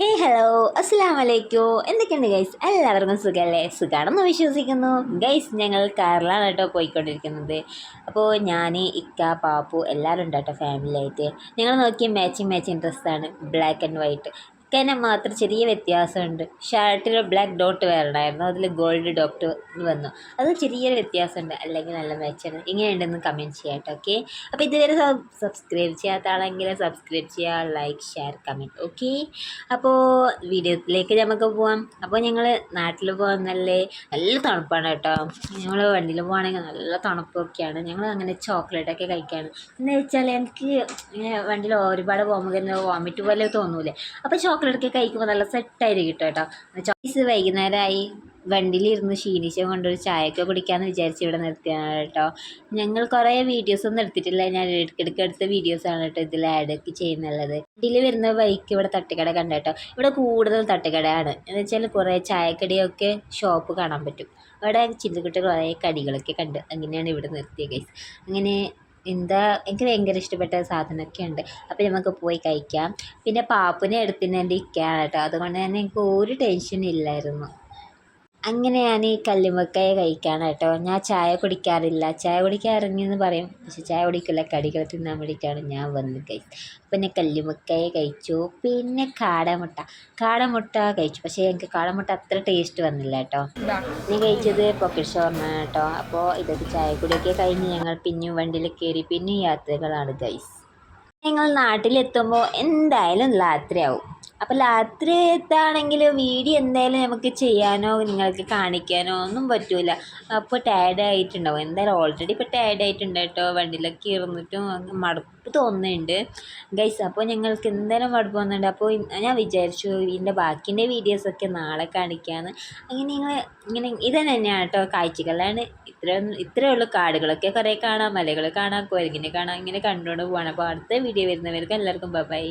ഹേ hello അസ്സാം വലൈക്കും എന്തൊക്കെയുണ്ട് ഗൈസ് എല്ലാവർക്കും സുഖമല്ലേ സുഖമാണെന്ന് വിശ്വസിക്കുന്നു. ഗൈസ് ഞങ്ങൾ കാറിലാണ് കേട്ടോ പോയിക്കൊണ്ടിരിക്കുന്നത്. അപ്പോൾ ഞാൻ ഇക്ക പാപ്പു എല്ലാവരും ഉണ്ട് കേട്ടോ ഫാമിലി ആയിട്ട് ഞങ്ങൾ നോക്കിയ മാച്ചിങ് മാച്ചിങ് ഡ്രസ്സാണ് ബ്ലാക്ക് ആൻഡ് വൈറ്റ് ഇക്കനെ മാത്രം ചെറിയ വ്യത്യാസമുണ്ട്. ഷർട്ടിൽ ബ്ലാക്ക് ഡോട്ട് വരണമായിരുന്നു അതിൽ ഗോൾഡ് ഡോട്ട് വന്നു. അത് ചെറിയൊരു വ്യത്യാസമുണ്ട്. അല്ലെങ്കിൽ നല്ല മാച്ചാണ് ഇങ്ങനെയുണ്ടെന്ന് കമന്റ് ചെയ്യാം കേട്ടോ ഓക്കെ അപ്പോൾ ഇതുവരെ സബ്സ്ക്രൈബ് ചെയ്യാത്ത ആളെങ്കിൽ സബ്സ്ക്രൈബ് ചെയ്യുക ലൈക്ക് ഷെയർ കമന്റ് ഓക്കെ അപ്പോൾ വീഡിയോയിലേക്ക് നമുക്ക് പോവാം. അപ്പോൾ ഞങ്ങൾ നാട്ടിൽ പോകുന്നല്ലേ നല്ല തണുപ്പാണ് കേട്ടോ ഞങ്ങൾ വണ്ടിയിൽ പോകുകയാണെങ്കിൽ നല്ല തണുപ്പൊക്കെയാണ്. ഞങ്ങൾ അങ്ങനെ ചോക്ലേറ്റൊക്കെ കഴിക്കുകയാണ് എന്ന് വെച്ചാൽ എനിക്ക് വണ്ടിയിൽ ഒരുപാട് പോകുമ്പോൾ വോമിറ്റ് പോലെ തോന്നൂലേ? അപ്പോൾ ഒക്കെ കഴിക്കുമ്പോൾ നല്ല സെറ്റായിരിക്കും കേട്ടോ ചോയ്സ് വൈകുന്നേരമായി വണ്ടിയിലിരുന്ന് ക്ഷീണിച്ച കൊണ്ടൊരു ചായയൊക്കെ കുടിക്കാമെന്ന് വിചാരിച്ച് ഇവിടെ നിർത്തിയാണ് കേട്ടോ ഞങ്ങൾ കുറേ വീഡിയോസ് ഒന്നും എടുത്തിട്ടില്ല. ഞാൻ ഇടയ്ക്കിടയ്ക്ക് എടുത്ത വീഡിയോസാണ് കേട്ടോ ഇതിൽ ആഡ് ഒക്കെ ചെയ്യുന്നുള്ളത്. വണ്ടിയിൽ വരുന്ന ബൈക്ക് ഇവിടെ തട്ടുകട കണ്ട കേട്ടോ ഇവിടെ കൂടുതൽ തട്ടുകടയാണ്. എന്ന് വെച്ചാൽ കുറേ ചായക്കടിയൊക്കെ ഷോപ്പ് കാണാൻ പറ്റും. അവിടെ ചില്ലുകുട്ടി കുറേ കടികളൊക്കെ കണ്ട്. അങ്ങനെയാണ് ഇവിടെ നിർത്തിയ കേസ് അങ്ങനെ എന്താ എനിക്ക് ഭയങ്കര ഇഷ്ടപ്പെട്ട സാധനമൊക്കെ ഉണ്ട് അപ്പോൾ നമുക്ക് പോയി കഴിക്കാം. പിന്നെ പാപ്പുവിനെ എടുത്തിന് എന്റെ ഇക്കയാണ് കേട്ടോ. അതുകൊണ്ട് തന്നെ എനിക്ക് ഒരു ടെൻഷനും ഇല്ലായിരുന്നു. അങ്ങനെ ഞാൻ ഈ കല്ലുമ്മക്കായ കഴിക്കാണ് കേട്ടോ. ഞാൻ ചായ കുടിക്കാറില്ല. ചായ കുടിക്കാൻ ഇറങ്ങിയെന്ന് പറയും. പക്ഷെ ചായ കുടിക്കില്ല. കടികൾ തിന്നാൻ വേണ്ടിയിട്ടാണ് ഞാൻ വന്ന് കഴിച്ചത്. അപ്പം ഞാൻ കല്ലുമ്മക്കായ കഴിച്ചു. പിന്നെ കാടമുട്ട. കാടമുട്ട കഴിച്ചു. പക്ഷേ എനിക്ക് കാടമുട്ട അത്ര ടേസ്റ്റ് വന്നില്ല കേട്ടോ. ഞാൻ കഴിച്ചത് പോക്കറ്റ് ഷോർമ കേട്ടോ. അപ്പോൾ ഇതൊക്കെ ചായ കുടിയൊക്കെ കഴിഞ്ഞ് ഞങ്ങൾ പിന്നെയും വണ്ടിയിൽ കയറി പിന്നെയും യാത്രകളാണ് ഗൈസ് ഞങ്ങൾ നാട്ടിലെത്തുമ്പോൾ എന്തായാലും രാത്രിയാവും. അപ്പോൾ രാത്രി എത്താണെങ്കിൽ വീഡിയോ എന്തായാലും നമുക്ക് ചെയ്യാനോ നിങ്ങൾക്ക് കാണിക്കാനോ ഒന്നും പറ്റില്ല അപ്പോൾ ടയർഡ് ആയിട്ടുണ്ടാവും. എന്തായാലും ഓൾറെഡി ഇപ്പോൾ ടയർഡ് ആയിട്ടുണ്ട് കേട്ടോ. വണ്ടിയിലൊക്കെ ഇരുന്നിട്ടും മടുപ്പ് തോന്നുന്നുണ്ട്. ഗൈസ് അപ്പോൾ ഞങ്ങൾക്ക് എന്തായാലും മടുപ്പ് തോന്നുന്നുണ്ട്. അപ്പോൾ ഞാൻ വിചാരിച്ചു ഇതിന്റെ ബാക്കിന്റെ വീഡിയോസൊക്കെ നാളെ കാണിക്കാമെന്ന് അങ്ങനെ ഞങ്ങൾ ഇങ്ങനെ ഇത് തന്നെയാണ് കേട്ടോ കാഴ്ചകളാണ്. ഇത്ര ഇത്രയേ ഉള്ളൂ കാടുകളൊക്കെ കുറേ കാണാം മലകൾ കാണാം കുരങ്ങിനെ കാണാം ഇങ്ങനെ കണ്ടുകൊണ്ട് പോകണം അപ്പോൾ അടുത്ത വീഡിയോ വരുന്നവർക്ക് എല്ലാവർക്കും ബൈ